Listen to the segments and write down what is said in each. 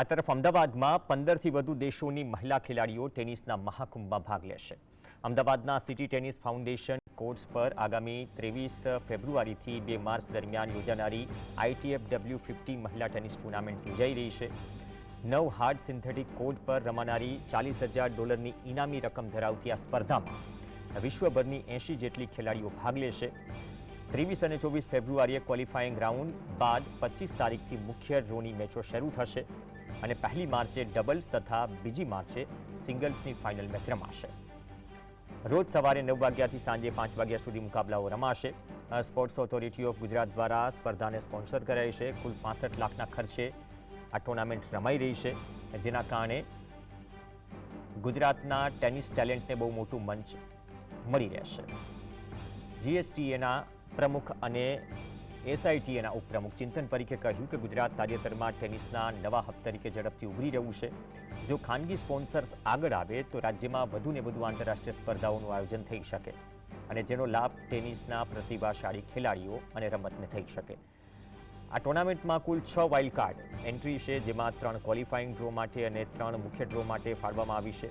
આ તરફ અમદાવાદમાં પંદરથી વધુ દેશોની મહિલા ખેલાડીઓ ટેનિસના મહાકુંભમાં ભાગ લેશે. અમદાવાદના સિટી ટેનિસ ફાઉન્ડેશન કોર્ટ્સ પર આગામી ત્રેવીસ ફેબ્રુઆરીથી બે માર્ચ દરમિયાન યોજાનારી આઈટીએફ ડબલ્યુ ફિફ્ટી મહિલા ટેનિસ ટુર્નામેન્ટ યોજાઈ રહી છે. નવ હાર્ડ સિન્થેટિક કોર્ટ પર રમાનારી ચાલીસ હજાર ડોલરની ઇનામી રકમ ધરાવતી આ સ્પર્ધામાં વિશ્વભરની એંશી જેટલી ખેલાડીઓ ભાગ લેશે. ત્રેવીસ અને ચોવીસ ફેબ્રુઆરીએ ક્વોલિફાઇંગ રાઉન્ડ બાદ પચીસ તારીખથી મુખ્ય ડ્રોની મેચો શરૂ થશે. અને પહેલી માર્ચે ડબલ્સ તથા બીજી માર્ચે સિંગલ્સની ફાઇનલ મેચ રમાશે. રોજ સવારે નવ વાગ્યાથી સાંજે પાંચ વાગ્યા સુધી મુકાબલાઓ રમાશે. સ્પોર્ટ્સ ઓથોરિટી ઓફ ગુજરાત દ્વારા સ્પર્ધાને સ્પોન્સર કરાઈ છે. કુલ પાસઠ લાખના ખર્ચે આ ટુર્નામેન્ટ રમાઈ રહી છે. જેના કારણે ગુજરાતના ટેનિસ ટેલેન્ટને બહુ મોટું મંચ મળી રહેશે. જીએસટીએના પ્રમુખ અને એસઆઈટીએના ઉપપ્રમુખ ચિંતન પરીખે કહ્યું કે ગુજરાત તાજેતરમાં ટેનિસના નવા હબ તરીકે ઝડપથી ઉભરી રહ્યું છે. જો ખાનગી સ્પોન્સર્સ આગળ આવે, તો રાજ્યમાં વધુને વધુ આંતરરાષ્ટ્રીય સ્પર્ધાઓનું આયોજન થઈ શકે અને જેનો લાભ ટેનિસના પ્રતિભાશાળી ખેલાડીઓ અને રમતને થઈ શકે. આ ટુર્નામેન્ટમાં કુલ છ વાઇલ્ડ કાર્ડ એન્ટ્રી છે, જેમાં ત્રણ ક્વોલિફાઇંગ ડ્રો માટે અને ત્રણ મુખ્ય ડ્રો માટે ફાળવામાં આવી છે.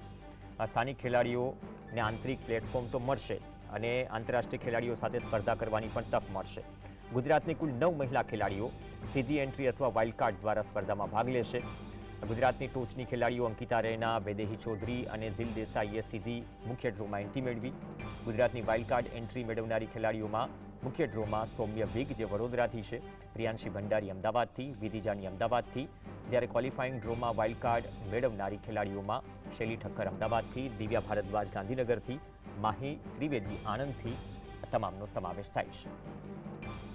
આ સ્થાનિક ખેલાડીઓને આંતરિક પ્લેટફોર્મ તો મળશે અને આંતરરાષ્ટ્રીય ખેલાડીઓ સાથે સ્પર્ધા કરવાની પણ તક મળશે. ગુજરાતની કુલ નવ મહિલા ખેલાડીઓ સીધી એન્ટ્રી અથવા વાઇલ્ડ કાર્ડ દ્વારા સ્પર્ધામાં ભાગ લેશે. ગુજરાતની ટોચની ખેલાડીઓ અંકિતા રૈના, વેદેહી ચૌધરી અને ઝીલ દેસાઈએ સીધી મુખ્ય ડ્રોમાં એન્ટ્રી મેળવી. ગુજરાતની વાઇલ્ડ કાર્ડ એન્ટ્રી મેળવનારી ખેલાડીઓમાં મુખ્ય ડ્રોમાં સૌમ્ય વિગ જે વડોદરાથી છે, પ્રિયાંશી ભંડારી અમદાવાદથી, વિધિજાની અમદાવાદથી. જ્યારે ક્વોલિફાઇંગ ડ્રોમાં વાઇલ્ડ કાર્ડ મેળવનારી ખેલાડીઓમાં શૈલી ઠક્કર અમદાવાદથી, દિવ્યા ભારદ્વાજ ગાંધીનગરથી, માહી ત્રિવેદી આણંદથી તમામનો સમાવેશ થાય છે.